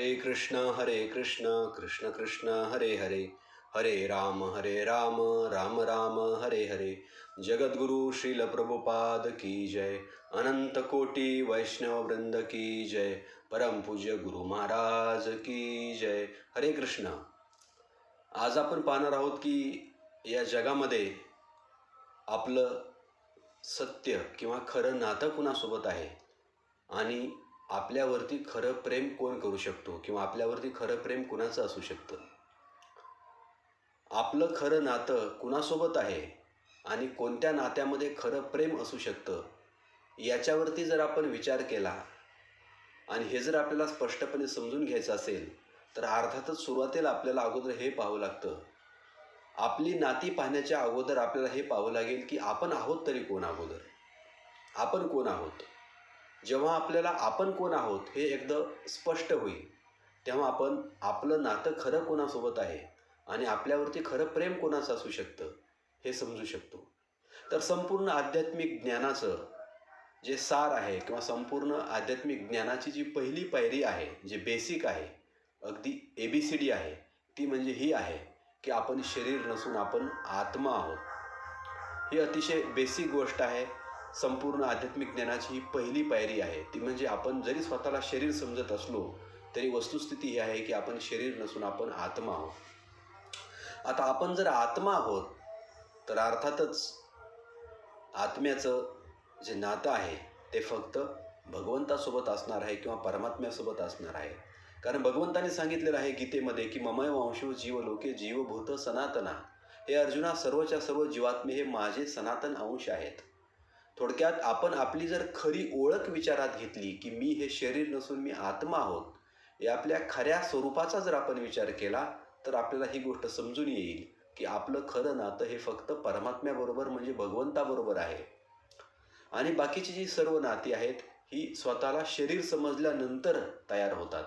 हरे कृष्ण हरे कृष्ण कृष्ण कृष्ण हरे हरे. हरे राम हरे राम राम राम हरे हरे. जगद्गुरु श्रील प्रभुपाद की जय. अनंत कोटी वैष्णव वृंद की जय. परम पूज्य गुरु महाराज की जय. हरे कृष्ण. आज आपण पाहणार आहोत की या जगामध्ये आपलं सत्य किंवा खरं नातं कुणासोबत आहे? आणि आपल्यावरती खरं प्रेम कोण करू शकतो? किंवा आपल्यावरती खरं प्रेम कुणाचं असू शकतं? आपलं खरं नातं कुणासोबत आहे? आणि कोणत्या नात्यामध्ये खरं प्रेम असू शकतं? याच्यावरती जर आपण विचार केला आणि हे जर आपल्याला स्पष्टपणे समजून घ्यायचं असेल तर अर्थातच सुरुवातीला आपल्याला अगोदर हे पाहावं लागतं. आपली नाती पाहण्याच्या अगोदर आपल्याला हे पाहावं लागेल की आपण आहोत तरी कोण अगोदर? आपण कोण आहोत? जेव्हा आपल्याला आपण कोण आहोत हे एकदा स्पष्ट होईल तेव्हा आपण आपलं नातं खरं कोणासोबत आहे आणि आपल्यावरती खरं प्रेम कोणाचं असू शकतं हे समजू शकतो. तर संपूर्ण आध्यात्मिक ज्ञानाचं जे सार आहे किंवा संपूर्ण आध्यात्मिक ज्ञानाची जी पहिली पायरी आहे जे बेसिक आहे अगदी ए बी सी डी आहे ती म्हणजे ही आहे की आपण शरीर नसून आपण आत्मा आहोत. ही अतिशय बेसिक गोष्ट आहे. संपूर्ण आध्यात्मिक ज्ञानाची ही पहिली पायरी आहे. ती म्हणजे आपण जरी स्वतःला शरीर समजत असलो तरी वस्तुस्थिती ही आहे की आपण शरीर नसून आपण आत्मा आहोत. आता आपण जर आत्मा आहोत तर अर्थातच आत्म्याचं जे नातं आहे ते फक्त भगवंतासोबत असणार आहे किंवा परमात्म्यासोबत असणार आहे. कारण भगवंताने सांगितलेलं आहे गीतेमध्ये की ममय वंशो जीव लोके जीवभूत सनातना. हे अर्जुना सर्वच्या सर्व जीवात्मे हे माझे सनातन अंश आहेत. थोडक्यात आपण आपली जर खरी ओळख विचारात घेतली की मी हे शरीर नसून मी आत्मा आहोत या आपल्या खऱ्या स्वरूपाचा जर आपण विचार केला तर आपल्याला ही गोष्ट समजून येईल की आपलं खरं नातं हे फक्त परमात्म्याबरोबर म्हणजे भगवंताबरोबर आहे. आणि बाकीची जी सर्व नाती आहेत ही स्वतःला शरीर समजल्यानंतर तयार होतात.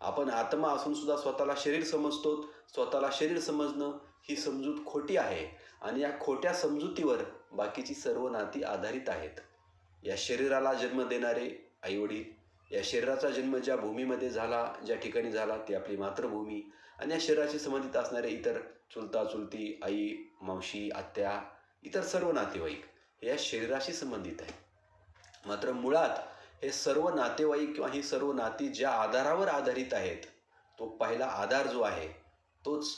आपण आत्मा असून सुद्धा स्वतःला शरीर समजतो स्वतःला शरीर समजणं ही समजूत खोटी आहे. आणि या खोट्या समजुतीवर बाकीची सर्व नाती आधारित आहेत. या शरीराला जन्म देणारे आईवडील या शरीराचा जन्म ज्या भूमीमध्ये झाला ज्या ठिकाणी झाला ती आपली मातृभूमी आणि या शरीराशी संबंधित असणारे इतर चुलता चुलती आई मावशी आत्या इतर सर्व नातेवाईक हे या शरीराशी संबंधित आहे मात्र मुळात हे सर्व नातेवाईक किंवा ही सर्व नाती ज्या आधारावर आधारित आहेत तो पहिला आधार जो आहे तोच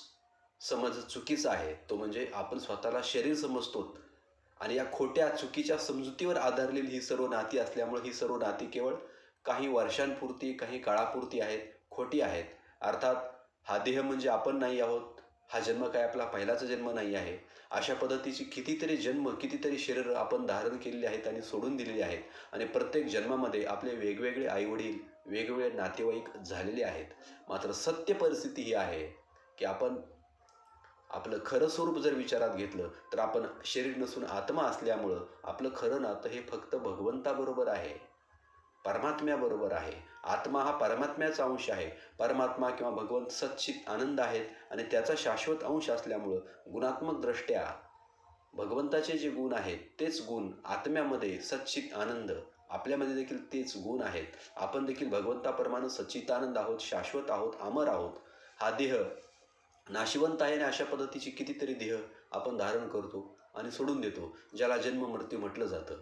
समज चुकीचा आहे. तो म्हणजे आपण स्वतःला शरीर समजतो आणि या खोट्या चुकीच्या समजुतीवर आधारलेली ही सर्व नाती असल्यामुळे ही सर्व नाती केवळ काही वर्षांपुरती काही काळापुरती आहेत खोटी आहेत. अर्थात हा देह म्हणजे आपण नाही आहोत हा जन्म काय आपला पहिलाच जन्म नाही आहे. अशा पद्धतीची कितीतरी जन्म कितीतरी शरीर आपण धारण केलेली आहेत आणि सोडून दिलेली आहेत. आणि प्रत्येक जन्मामध्ये आपले वेगवेगळे आईवडील वेगवेगळे नातेवाईक झालेले आहेत. मात्र सत्य परिस्थिती ही आहे की आपण आपलं खरं स्वरूप जर विचारात घेतलं तर आपण शरीर नसून आत्मा असल्यामुळं आपलं खरं नातं हे फक्त भगवंताबरोबर आहे. परमात्म्याबरोबर आहे. आत्मा हा परमात्म्याचा अंश आहे. परमात्मा किंवा भगवंत सच्चित आनंद आहेत आणि त्याचा शाश्वत अंश असल्यामुळं गुणात्मकदृष्ट्या भगवंताचे जे गुण आहेत तेच गुण आत्म्यामध्ये सच्चित आनंद आपल्यामध्ये देखील तेच गुण आहेत. आपण देखील भगवंताप्रमाणे सच्चितानंद आहोत शाश्वत आहोत अमर आहोत. हा देह नाशिवंत आहे आणि अशा पद्धतीची कितीतरी देह आपण धारण करतो आणि सोडून देतो ज्याला जन्म मृत्यू म्हटलं जातं.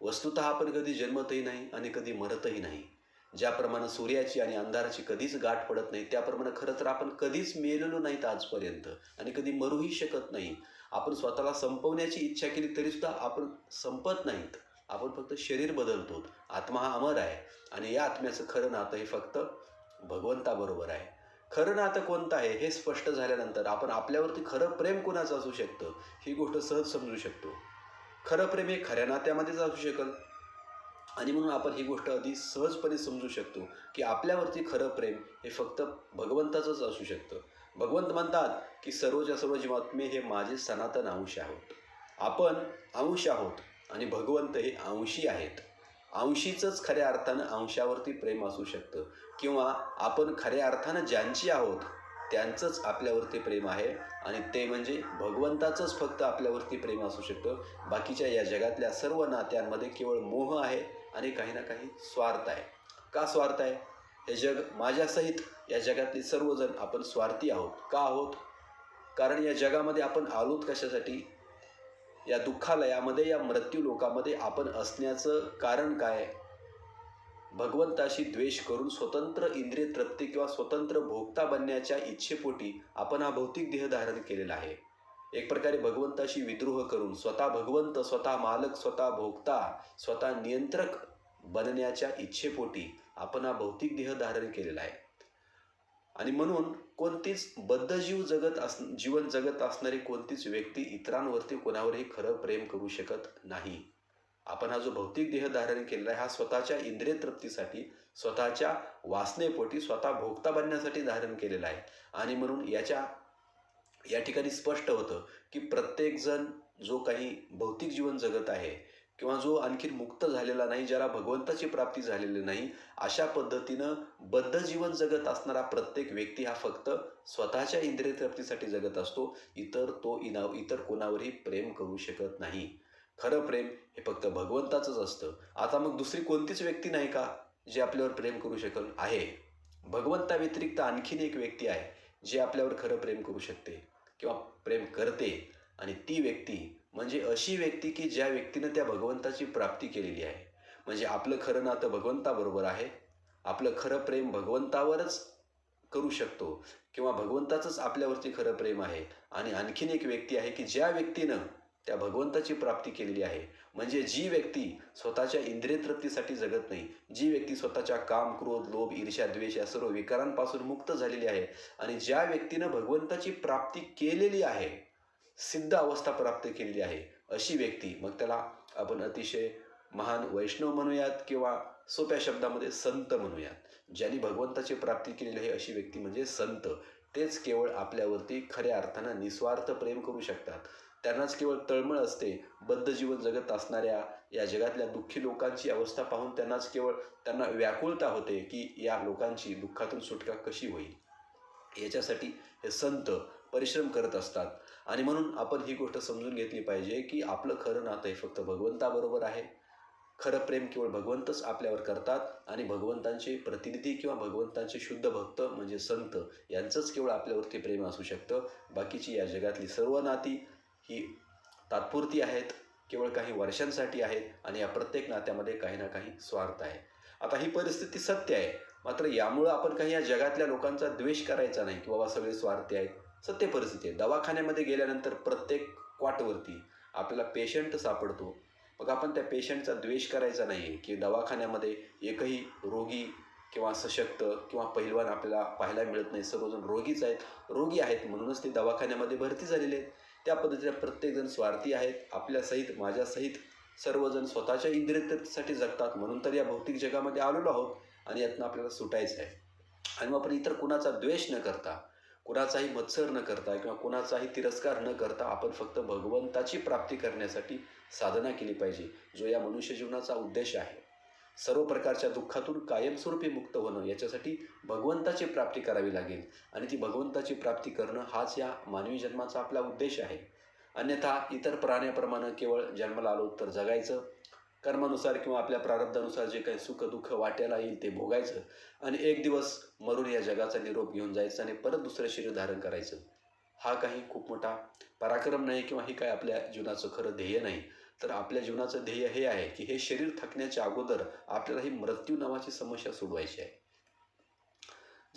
वस्तुत आपण कधी जन्मतही नाही आणि कधी मरतही नाही. ज्याप्रमाणे सूर्याची आणि अंधाराची कधीच गाठ पडत नाही त्याप्रमाणे खरं तर आपण कधीच मेलेलो नाहीत आजपर्यंत आणि कधी मरूही शकत नाही. आपण स्वतःला संपवण्याची इच्छा केली तरीसुद्धा आपण संपत नाहीत. आपण फक्त शरीर बदलतो. आत्मा हा अमर आहे आणि या आत्म्याचं खरं नातं हे फक्त भगवंताबरोबर आहे. खरं नातं कोणतं आहे हे स्पष्ट झाल्यानंतर आपण आपल्यावरती खरं प्रेम कोणाचं असू शकतं? ही गोष्ट सहज समजू शकतो. खरं प्रेम हे खऱ्या नात्यामध्येच असू शकल. आणि म्हणून आपण ही गोष्ट अगदी सहजपणे समजू शकतो की आपल्यावरती खरं प्रेम हे फक्त भगवंताचंच असू शकतं. भगवंत म्हणतात की सर्वच्या सर्व जीवात्मे हे माझे सनातन अंश आहोत. आपण अंश आहोत आणि भगवंत हे अंशी आहेत. अंशीचंच खऱ्या अर्थानं अंशावरती प्रेम असू शकतं. किंवा आपण खऱ्या अर्थानं ज्यांची आहोत त्यांचंच आपल्यावरती प्रेम आहे. आणि ते म्हणजे भगवंताचंच फक्त आपल्यावरती प्रेम असू शकतं. बाकीच्या या जगातल्या सर्व नात्यांमध्ये केवळ मोह आहे आणि काही ना काही स्वार्थ आहे. का स्वार्थ आहे? हे जग माझ्यासहित या जगातले सर्वजण आपण स्वार्थी आहोत. का आहोत? कारण या जगामध्ये आपण आलोत कशासाठी? या दुःखालयामध्ये या मृत्यू लोकामध्ये आपण असण्याचं कारण काय? भगवंताशी द्वेष करून स्वतंत्र इंद्रिय तृप्ती किंवा स्वतंत्र भोगता बनण्याच्या इच्छेपोटी आपण हा भौतिक देह धारण केलेला आहे. एक प्रकारे भगवंताशी विद्रोह करून स्वतः भगवंत स्वतः मालक स्वतः भोगता स्वतः नियंत्रक बनण्याच्या इच्छेपोटी आपण हा भौतिक देह धारण केलेला आहे. आणि म्हणून कोणतीच बद्धजीव जगत अस जीवन जगत असणारी कोणतीच व्यक्ती इतरांवरती कोणावरही खरं प्रेम करू शकत नाही. आपण हा जो भौतिक देह धारण केलेला आहे हा स्वतःच्या इंद्रिय तृप्तीसाठी स्वतःच्या वासनेपोटी स्वतः भोगता बनण्यासाठी धारण केलेला आहे. आणि म्हणून याच्या या ठिकाणी स्पष्ट होतं की प्रत्येकजण जो काही भौतिक जीवन जगत आहे किंवा जो आणखी मुक्त झालेला नाही ज्याला भगवंताची प्राप्ती झालेली नाही अशा पद्धतीनं बद्ध जीवन जगत असणारा प्रत्येक व्यक्ती हा फक्त स्वतःच्या इंद्रिय तृप्तीसाठी जगत असतो. इतर तो इना इतर कोणावरही प्रेम करू शकत नाही. खरं प्रेम हे फक्त भगवंताचंच असतं. आता मग दुसरी कोणतीच व्यक्ती नाही का जी आपल्यावर प्रेम करू शकल? आहे. भगवंताव्यतिरिक्त आणखीन एक व्यक्ती आहे जी आपल्यावर खरं प्रेम करू शकते किंवा प्रेम करते. आणि ती व्यक्ती म्हणजे अशी व्यक्ती की ज्या व्यक्तीनं त्या भगवंताची प्राप्ती केलेली आहे. म्हणजे आपलं खरं नातं भगवंताबरोबर आहे. आपलं खरं प्रेम भगवंतावरच करू शकतो किंवा भगवंताचंच आपल्यावरती खरं प्रेम आहे. आणि आणखीन एक व्यक्ती आहे की ज्या व्यक्तीनं त्या भगवंताची प्राप्ती केलेली आहे. म्हणजे जी व्यक्ती स्वतःच्या इंद्रिय तृप्तीसाठी जगत नाही जी व्यक्ती स्वतःच्या काम क्रोध लोभ ईर्ष्या द्वेष या सर्व विकारांपासून मुक्त झालेली आहे आणि ज्या व्यक्तीनं भगवंताची प्राप्ती केलेली आहे सिद्ध अवस्था प्राप्त केलेली आहे. अशी व्यक्ती मग त्याला आपण अतिशय महान वैष्णव म्हणूयात किंवा सोप्या शब्दामध्ये संत म्हणूयात. ज्यांनी भगवंताची प्राप्ती केलेली आहे अशी व्यक्ती म्हणजे संत. तेच केवळ आपल्यावरती खऱ्या अर्थानं निस्वार्थ प्रेम करू शकतात. त्यांनाच केवळ तळमळ असते. बद्ध जीवन जगत असणाऱ्या या जगातल्या दुःखी लोकांची अवस्था पाहून त्यांनाच केवळ त्यांना व्याकुळता होते की या लोकांची दुःखातून सुटका कशी होईल? याच्यासाठी हे संत परिश्रम करत असतात. आणि म्हणून आपण ही गोष्ट समजून घेतली पाहिजे की आपलं खरं नातं हे फक्त भगवंताबरोबर आहे. खरं प्रेम केवळ भगवंतच आपल्यावर करतात आणि भगवंतांचे प्रतिनिधी किंवा भगवंतांचे शुद्ध भक्त म्हणजे संत यांचंच केवळ आपल्यावरती प्रेम असू शकतं. बाकीची या जगातली सर्व नाती ही तात्पुरती आहेत केवळ काही वर्षांसाठी आहेत आणि या प्रत्येक नात्यामध्ये काही ना काही स्वार्थ आहे. आता ही परिस्थिती सत्य आहे. मात्र यामुळं आपण काही या जगातल्या लोकांचा द्वेष करायचा नाही की बाबा सगळे स्वार्थी आहेत. सत्य परिस्थिती आहे. दवाखान्यामध्ये गेल्यानंतर प्रत्येक क्वाटवरती आपल्याला पेशंट सापडतो. मग आपण त्या पेशंटचा द्वेष करायचा नाही आहे की दवाखान्यामध्ये एकही रोगी किंवा सशक्त किंवा पहिलवान आपल्याला पाहायला मिळत नाही. सर्वजण रोगीच आहेत. रोगी आहेत म्हणूनच ते दवाखान्यामध्ये भरती झालेले आहेत. त्या पद्धतीने प्रत्येकजण स्वार्थी आहेत. आपल्यासहित माझ्यासहित सर्वजण स्वतःच्या इंद्रियतेसाठी जगतात. म्हणून तर या भौतिक जगामध्ये आलेलो आहोत आणि यातनं आपल्याला सुटायचं आहे. आणि मग आपण इतर कुणाचा द्वेष न करता कुणाचाही मत्सर न करता किंवा कुणाचाही तिरस्कार न करता आपण फक्त भगवंताची प्राप्ती करण्यासाठी साधना केली पाहिजे जो या मनुष्य जीवनाचा उद्देश आहे. सर्व प्रकारच्या दुःखातून कायमस्वरूपी मुक्त होणं याच्यासाठी भगवंताची प्राप्ती करावी लागेल. आणि ती भगवंताची प्राप्ती करणं हाच या मानवी जन्माचा आपला उद्देश आहे. अन्यथा इतर प्राण्याप्रमाणे केवळ जन्माला आलो तर जगायचं कर्मानुसार किंवा आपल्या प्रारब्धानुसार जे काही सुख दुःख वाट्याला येईल ते भोगायचं आणि एक दिवस मरून या जगाचा निरोप घेऊन जायचं आणि परत दुसरं शरीर धारण करायचं. हा काही खूप मोठा पराक्रम नाही किंवा हे काय आपल्या जीवनाचं खरं ध्येय नाही. तर आपल्या जीवनाचं ध्येय हे आहे की हे शरीर थकण्याच्या अगोदर आपल्याला ही मृत्यू नावाची समस्या सोडवायची आहे.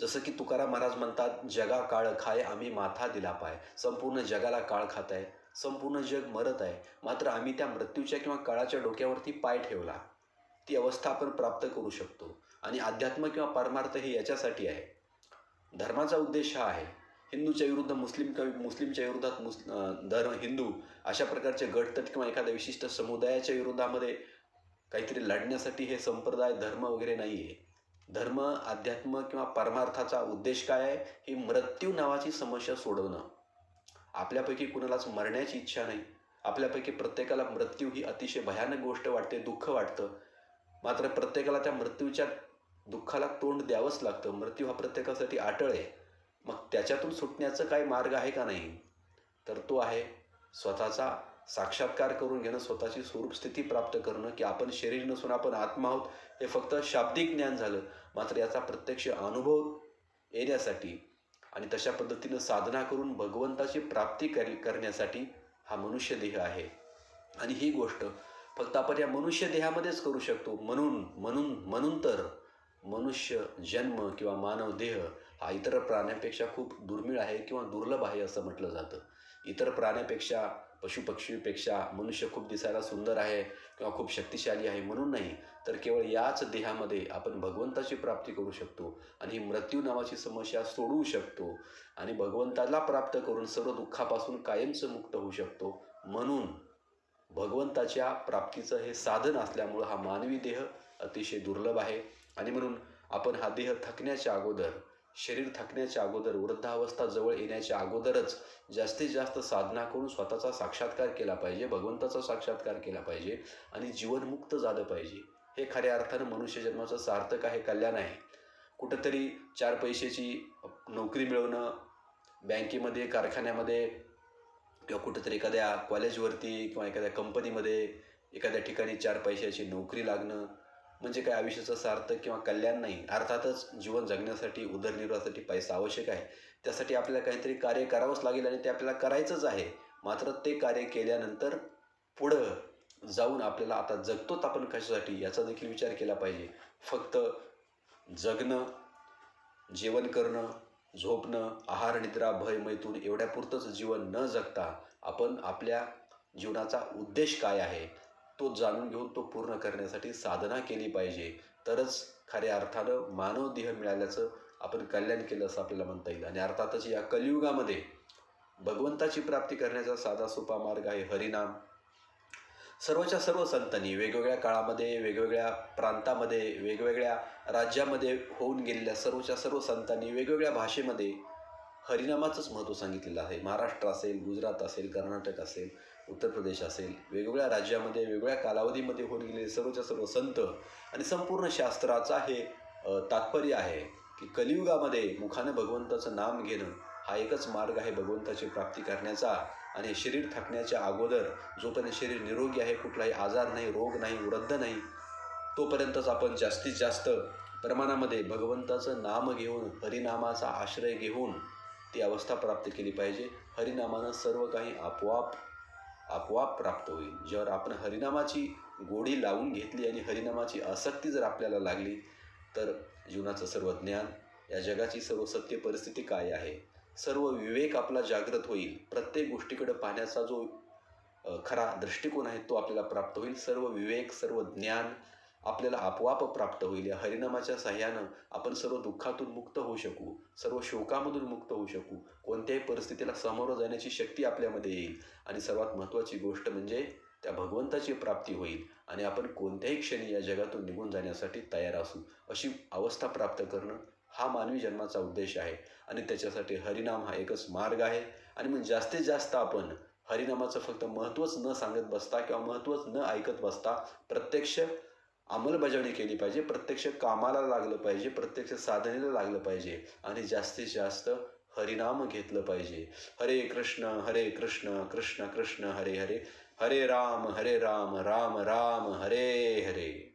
जसं की तुकाराम महाराज म्हणतात जगा काळ खाय आम्ही माथा दिला पाय. संपूर्ण जगाला काळ खात आहे संपूर्ण जग मरत आहे. मात्र आम्ही त्या मृत्यूच्या किंवा काळाच्या डोक्यावरती पाय ठेवला. ती अवस्था आपण प्राप्त करू शकतो. आणि अध्यात्म किंवा परमार्थ हे याच्यासाठी आहे. धर्माचा उद्देश हा आहे. हिंदूच्या विरुद्ध मुस्लिम कवी मुस्लिमच्या विरोधात मुस् धर्म हिंदू अशा प्रकारचे गटतट किंवा एखाद्या विशिष्ट समुदायाच्या विरोधामध्ये काहीतरी लढण्यासाठी हे संप्रदाय धर्म वगैरे नाही आहे धर्म अध्यात्म किंवा परमार्थाचा उद्देश काय आहे? ही मृत्यू नावाची समस्या सोडवणं. आपल्यापैकी कुणालाच मरण्याची इच्छा नाही. आपल्यापैकी प्रत्येकाला मृत्यू ही अतिशय भयानक गोष्ट वाटते दुःख वाटतं. मात्र प्रत्येकाला त्या मृत्यूच्या दुःखाला तोंड द्यावंच लागतं. मृत्यू हा प्रत्येकासाठी आटळ आहे. मग त्याच्यातून सुटण्याचं काय मार्ग आहे का नाही? तर तो आहे स्वतःचा साक्षात्कार करून घेणं स्वतःची स्वरूप स्थिती प्राप्त करणं की आपण शरीर नसून आपण आत्मा आहोत हे फक्त शाब्दिक ज्ञान झालं. मात्र याचा प्रत्यक्ष अनुभव येण्यासाठी आणि तशा पद्धतीनं साधना करून भगवंताची प्राप्ती कर करण्यासाठी हा मनुष्य देह आहे. आणि ही गोष्ट फक्त आपण या मनुष्य देहामध्येच करू शकतो. म्हणून म्हणून म्हणून तर मनुष्य जन्म किंवा मानव देह हा इतर प्राण्यांपेक्षा खूप दुर्मिळ आहे किंवा दुर्लभ आहे असं म्हटलं जातं. इतर प्राण्यापेक्षा पशुपक्षीपेक्षा मनुष्य खूप दिसायला सुंदर आहे किंवा खूप शक्तिशाली आहे म्हणून नाही. तर केवळ याच देहामध्ये आपण भगवंताची प्राप्ती करू शकतो आणि ही मृत्यू नावाची समस्या सोडवू शकतो आणि भगवंताला प्राप्त करून सर्व दुःखापासून कायमचं मुक्त होऊ शकतो म्हणून भगवंताच्या प्राप्तीचं हे साधन असल्यामुळं हा मानवी देह अतिशय दुर्लभ आहे आणि म्हणून आपण हा देह थकण्याच्या अगोदर शरीर थकण्याच्या अगोदर वृद्धावस्था जवळ येण्याच्या अगोदरच जास्तीत जास्त साधना करून स्वतःचा साक्षात्कार केला पाहिजे भगवंताचा साक्षात्कार केला पाहिजे आणि जीवनमुक्त झालं पाहिजे. हे खऱ्या अर्थानं मनुष्य जन्माचं सार्थक आहे कल्याण आहे. कुठंतरी चार पैशाची नोकरी मिळवणं बँकेमध्ये कारखान्यामध्ये किंवा कुठंतरी एखाद्या कॉलेजवरती किंवा एखाद्या कंपनीमध्ये एखाद्या ठिकाणी चार पैशाची नोकरी लागणं म्हणजे काय आयुष्याचं सार्थक किंवा कल्याण नाही अर्थातच जीवन जगण्यासाठी उदरनिर्वाहासाठी पैसा आवश्यक आहे. त्यासाठी आपल्याला काहीतरी कार्य करावंच लागेल आणि ते आपल्याला करायचंच आहे. मात्र ते कार्य केल्यानंतर पुढं जाऊन आपल्याला आता जगतोच आपण कशासाठी याचा देखील विचार केला पाहिजे. फक्त जगणं जेवण करणं झोपणं आहार निद्रा भय मैथून एवढ्यापुरतंच जीवन न जगता आपण आपल्या जीवनाचा उद्देश काय आहे? तो जाणून घेऊन तो पूर्ण करण्यासाठी साधना केली पाहिजे. तरच खऱ्या अर्थानं मानव देह मिळाल्याचं आपण कल्याण केलं असं आपल्याला म्हणता येईल. आणि अर्थातच या कलियुगामध्ये भगवंताची प्राप्ती करण्याचा साधा सोपा मार्ग आहे हरिनाम. सर्वच्या सर्व संतांनी वेगवेगळ्या काळामध्ये वेगवेगळ्या प्रांतामध्ये वेगवेगळ्या राज्यामध्ये होऊन गेलेल्या सर्वच्या सर्व संतांनी वेगवेगळ्या भाषेमध्ये हरिनामाचंच महत्त्व सांगितलेलं आहे. महाराष्ट्र असेल गुजरात असेल कर्नाटक असेल उत्तर प्रदेश असेल वेगवेगळ्या राज्यामध्ये वेगवेगळ्या कालावधीमध्ये होऊन गेलेले सर्वच्या सर्व संत आणि संपूर्ण शास्त्राचा हे तात्पर्य आहे की कलियुगामध्ये मुखानं भगवंताचं नाम घेणं हा एकच मार्ग आहे भगवंताची प्राप्ती करण्याचा आणि शरीर थकण्याच्या अगोदर जोपर्यंत शरीर निरोगी आहे कुठलाही आजार नाही रोग नाही वृद्ध नाही तोपर्यंतच आपण जास्तीत जास्त प्रमाणामध्ये भगवंताचं नाम घेऊन हरिनामाचा आश्रय घेऊन ती अवस्था प्राप्त केली पाहिजे. हरिनामानं सर्व काही आपोआप आपोआप प्राप्त होईल. ज्यावर आपण हरिनामाची गोडी लावून घेतली आणि हरिनामाची आसक्ती जर आपल्याला लागली तर जीवनाचं सर्व ज्ञान या जगाची सर्व सत्य परिस्थिती काय आहे? सर्व विवेक आपला जागृत होईल. प्रत्येक गोष्टीकडे पाहण्याचा जो खरा दृष्टिकोन आहे तो आपल्याला प्राप्त होईल. सर्व विवेक सर्व ज्ञान आपल्याला आपोआप प्राप्त होईल. या हरिनामाच्या सहाय्यानं आपण सर्व दुःखातून मुक्त होऊ शकू. सर्व शोकामधून मुक्त होऊ शकू. कोणत्याही परिस्थितीला सामोरं जाण्याची शक्ती आपल्यामध्ये येईल. आणि सर्वात महत्त्वाची गोष्ट म्हणजे त्या भगवंताची प्राप्ती होईल. आणि आपण कोणत्याही क्षणी या जगातून निघून जाण्यासाठी तयार असू. अशी अवस्था प्राप्त करणं हा मानवी जन्माचा उद्देश आहे. आणि त्याच्यासाठी हरिनाम हा एकच मार्ग आहे. आणि मग जास्तीत जास्त आपण हरिनामाचं फक्त महत्त्वच न सांगत बसता किंवा महत्त्वच न ऐकत बसता प्रत्यक्ष अंमलबजावणी केली पाहिजे प्रत्यक्ष कामाला लागलं पाहिजे प्रत्यक्ष साधनेला लागलं पाहिजे आणि जास्तीत जास्त हरिनाम घेतलं पाहिजे. हरे कृष्ण हरे कृष्ण कृष्ण कृष्ण हरे हरे. हरे राम हरे राम राम राम हरे हरे.